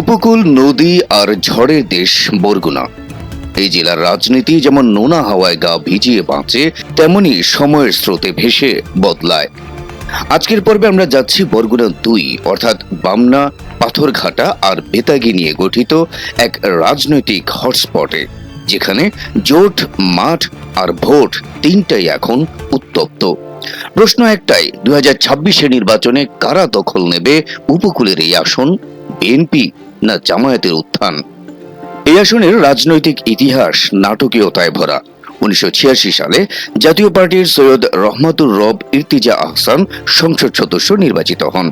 উপকূল, নদী আর ঝড়ের দেশ বরগুনা। এই জেলার রাজনীতি যেমন নোনা হাওয়ায় গা ভিজিয়ে বাঁচে, তেমনি সময়ের স্রোতে ভেসে বদলায়। আজকের পর্বে আমরা যাচ্ছি বরগুনা দুই, অর্থাৎ বামনা, পাথরঘাটা আর বেতাগি নিয়ে গঠিত এক রাজনৈতিক হটস্পটে, যেখানে জোট, মাঠ আর ভোট তিনটাই এখন উত্তপ্ত। প্রশ্ন একটাই দু হাজার নির্বাচনে কারা দখল নেবে উপকূলের এই আসন? বিএনপি না জামায়াতের উত্থান। এই আসনের রাজনৈতিক ইতিহাস নাটকীয়তায় ভরা। উনিশশো ছিয়াশি সালে জাতীয় পার্টির সৈয়দ রহমাতুর রব ইর্তিজা আহসান সংসদ সদস্য নির্বাচিত হন।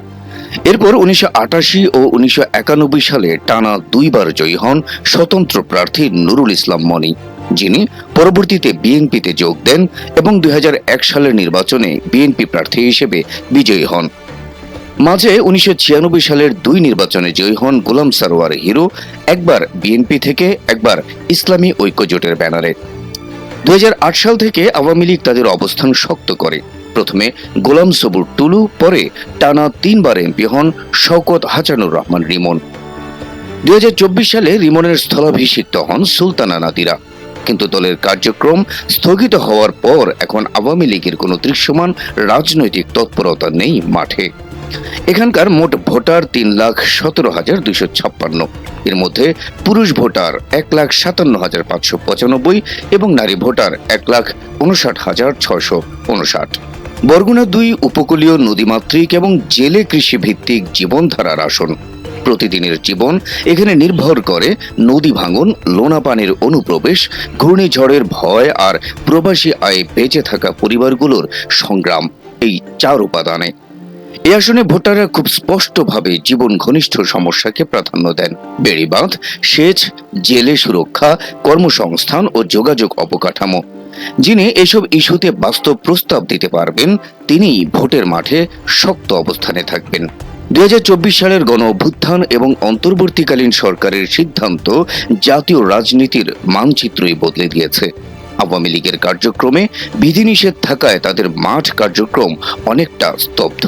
এরপর উনিশশো আটাশি ও উনিশশো একানব্বই সালে টানা দুইবার জয়ী হন স্বতন্ত্র প্রার্থী নুরুল ইসলাম মনি, যিনি পরবর্তীতে বিএনপিতে যোগ দেন এবং দুই হাজার এক সালের নির্বাচনে বিএনপি প্রার্থী হিসেবে বিজয়ী হন। মাঝে উনিশশো ছিয়ানব্বই সালের দুই নির্বাচনে জয়ী হন গোলাম সারোয়ার হিরো, একবার বিএনপি থেকে, একবার ইসলামী ঐক্যজোটের ব্যানারে। দুই হাজার আট সাল থেকে আওয়ামী লীগ তাদের অবস্থান শক্ত করে। প্রথমে গোলাম সবুর টুলু, পরে টানা তিনবার এমপি হন শওকত হাসানুর রহমান রিমন। দু হাজার চব্বিশ সালে রিমনের স্থলাভিষিক্ত হন সুলতানা নাদিরা কিন্তু দলের কার্যক্রম স্থগিত হওয়ার পর এখন আওয়ামী লীগের কোনো দৃশ্যমান রাজনৈতিক তৎপরতা নেই মাঠে। এখানকার মোট ভোটার তিন লাখ সতেরো হাজার দুইশো ছাপ্পান্ন। এর মধ্যে পুরুষ ভোটার এক লাখ সাতান্ন হাজার পাঁচশো পঁচানব্বই এবং নারী ভোটার এক লাখ উনষাট হাজার ছশো উনষাট। বরগুনা দুই উপকূলীয় নদীমাতৃক এবং জেলে কৃষি ভিত্তিক জীবনধারার আসন। প্রতিদিনের জীবন এখানে নির্ভর করে নদী ভাঙন, লোনা পানির অনুপ্রবেশ, ঘূর্ণিঝড়ের ভয় আর প্রবাসী আয়ে বেঁচে থাকা পরিবারগুলোর সংগ্রাম। এই চার উপাদানে এ আসনে ভোটাররা খুব স্পষ্টভাবে জীবন ঘনিষ্ঠ সমস্যাকে প্রাধান্য দেন। বেড়িবাঁধ, সেচ, জেলে সুরক্ষা, কর্মসংস্থান ও যোগাযোগ অবকাঠামো। যিনি এসব ইস্যুতে বাস্তব প্রস্তাব দিতে পারবেন তিনি ভোটের মাঠে শক্ত অবস্থানে থাকবেন। দু হাজার চব্বিশ সালের গণ অভ্যুত্থান এবং অন্তর্বর্তীকালীন সরকারের সিদ্ধান্ত জাতীয় রাজনীতির মানচিত্রই বদলে দিয়েছে। আওয়ামী লীগের কার্যক্রমে বিধিনিষেধ থাকায় তাদের মাঠ কার্যক্রম অনেকটা স্তব্ধ।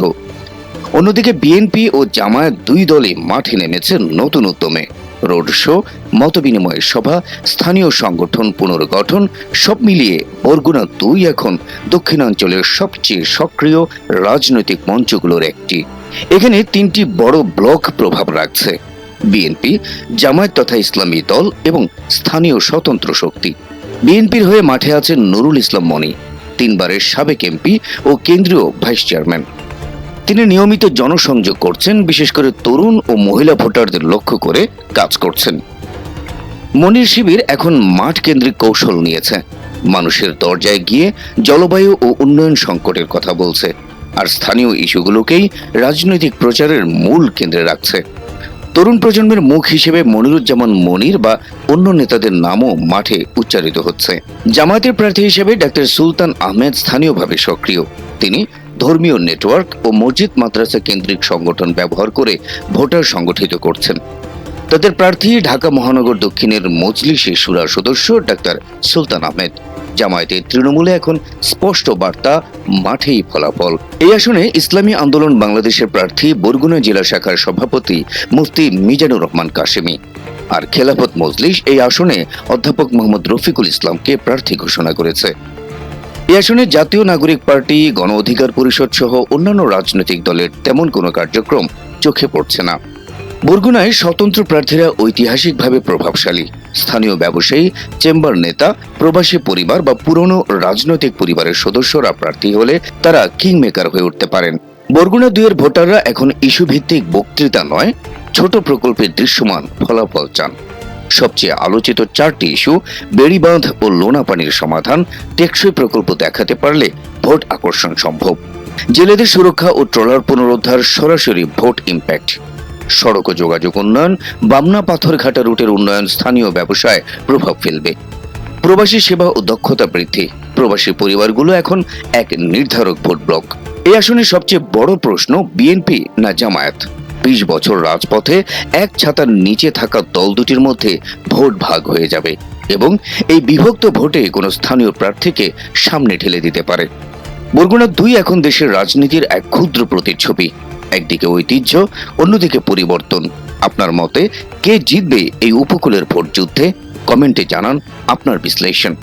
অন্যদিকে বিএনপি ও জামায়াত দুই দলই মাঠে নেমেছে নতুন উদ্যমে। রোড শো, মতবিনিময় সভা, স্থানীয় সংগঠন পুনর্গঠন, সব মিলিয়ে বরগুনা দুই এখন দক্ষিণাঞ্চলের সবচেয়ে সক্রিয় রাজনৈতিক মঞ্চগুলোর একটি। এখানে তিনটি বড় ব্লক প্রভাব রাখছে। বিএনপি জামায়াত তথা ইসলামী দল এবং স্থানীয় স্বতন্ত্র শক্তি। বিএনপির হয়ে মাঠে আছেন নুরুল ইসলাম মনি, তিনবারের সাবেক এমপি ও কেন্দ্রীয় ভাইস চেয়ারম্যান। তিনি নিয়মিত জনসংযোগ করছেন, বিশেষ করে তরুণ ও মহিলা ভোটারদের লক্ষ্য করে কাজ করছেন। মনির শিবির এখন মাঠ কেন্দ্রিক কৌশল নিয়েছে। মানুষের দরজায় গিয়ে জলবায়ু ও উন্নয়ন সংকটের কথা বলছে, আর স্থানীয় ইস্যুগুলোকেই রাজনৈতিক প্রচারের মূল কেন্দ্রে রাখছে। তরুণ প্রজন্মের মুখ হিসেবে মনিরুজ্জামান মনির বা অন্য নেতাদের নামও মাঠে উচ্চারিত হচ্ছে। জামায়াতের প্রার্থী হিসেবে ডাক্তার সুলতান আহমেদ স্থানীয়ভাবে সক্রিয়। তিনি ধর্মীয় নেটওয়ার্ক ও মসজিদ মাদ্রাসা কেন্দ্রিক সংগঠন ব্যবহার করে ভোটার সংগঠিত করছেন। তাদের প্রার্থী ঢাকা মহানগর দক্ষিণের মজলিসে সুরা সদস্য ডাক্তার সুলতান আহমেদ। জামায়াতের তৃণমূলে এখন স্পষ্ট বার্তা, মাঠেই ফলাফল। এই আসনে ইসলামী আন্দোলন বাংলাদেশের প্রার্থী বরগুনা জেলা শাখার সভাপতি মুফতি মিজানুর রহমান কাশেমি। আর খেলাফত মজলিস এই আসনে অধ্যাপক মোহাম্মদ রফিকুল ইসলামকে প্রার্থী ঘোষণা করেছে। এই আসনে জাতীয় নাগরিক পার্টি, গণ অধিকার পরিষদ সহ অন্যান্য রাজনৈতিক দলের তেমন কোনো কার্যক্রম চোখে পড়ছে না। বরগুনায় স্বতন্ত্র প্রার্থীরা ঐতিহাসিকভাবে প্রভাবশালী। স্থানীয় ব্যবসায়ী, চেম্বার নেতা, প্রবাসী পরিবার বা পুরনো রাজনৈতিক পরিবারের সদস্যরা প্রার্থী হলে তারা কিং মেকার হয়ে উঠতে পারেন। বরগুনা দুইয়ের ভোটাররা এখন ইস্যু ভিত্তিক বক্তৃতা নয়, ছোট প্রকল্পের দৃশ্যমান ফলাফল চান। সবচেয়ে আলোচিত চারটি ইস্যু, বেড়িবাঁধ ও লোনা পানির সমাধান, টেকসই প্রকল্প দেখাতে পারলে ভোট আকর্ষণ সম্ভব। জেলেদের সুরক্ষা ও ট্রলার পুনরুদ্ধার সরাসরি ভোট ইম্প্যাক্ট। সড়ক যোগাযোগ উন্নয়ন, বামনা পাথরঘাটা রুটের উন্নয়ন স্থানীয় ব্যবসায় প্রভাব ফেলবে। প্রবাসী সেবা ও দক্ষতা বৃদ্ধি, প্রবাসী পরিবারগুলো এখন এক নির্ধারক ভোট ব্লক এই আসনে সবচেয়ে বড় প্রশ্ন বিএনপি না জামায়াত? বিশ বছর রাজপথে এক ছাতার নিচে থাকা দল দুটির মধ্যে ভোট ভাগ হয়ে যাবে এবং এই বিভক্ত ভোটে কোনো স্থানীয় প্রার্থীকে সামনে ঠেলে দিতে পারে। বরগুনা দুই এখন দেশের রাজনীতির এক ক্ষুদ্র প্রতিচ্ছবি, একদিকে ঐতিহ্য, অন্যদিকে পরিবর্তন। আপনার মতে কে জিতবে এই উপকূলের ভোট যুদ্ধে? কমেন্টে জানান আপনার বিশ্লেষণ।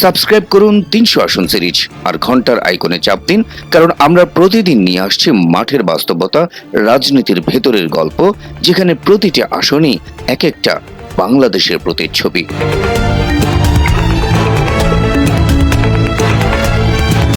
সাবস্ক্রাইব করুন তিনশো আসন সিরিজ আর ঘণ্টার আইকনে চাপ দিন, কারণ আমরা প্রতিদিন নিয়ে আসছি মাঠের বাস্তবতা, রাজনীতির ভেতরের গল্প, যেখানে প্রতিটি আসনই এক একটা বাংলাদেশের প্রতিচ্ছবি।